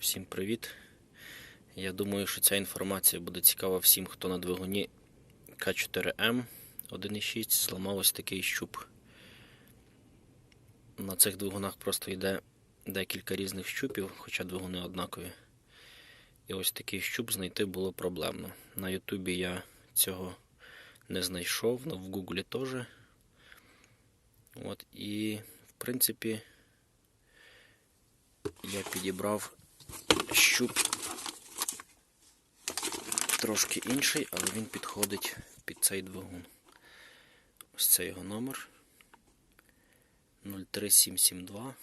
Всім привіт. Я думаю, що ця інформація буде цікава всім, хто на двигуні К4М 1.6 зламав ось такий щуп. На цих двигунах просто йде декілька різних щупів, хоча двигуни однакові. І ось такий щуп знайти було проблемно. На Ютубі я цього не знайшов, в Гуглі теж. От, і, в принципі, я підібрав щуп трошки інший, але він підходить під цей двигун. Ось це його номер 03772.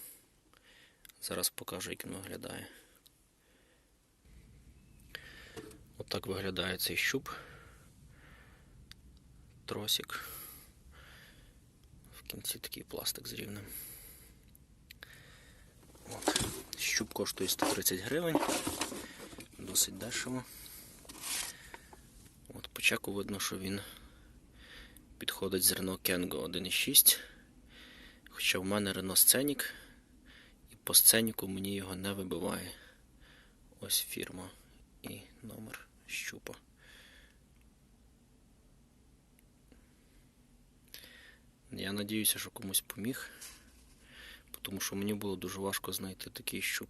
Зараз покажу, як він виглядає. Отак виглядає цей щуп. Тросик. В кінці такий пластик з рівнем. От. Щуп коштує 130 гривень. Досить дешево. От по чеку видно, що він підходить з Renault Kengo 1.6. Хоча в мене Renault Scenic, і по сценіку мені його не вибиває. Ось фірма і номер щупа. Я надіюся, що комусь поміг, тому що мені було дуже важко знайти такий щуп.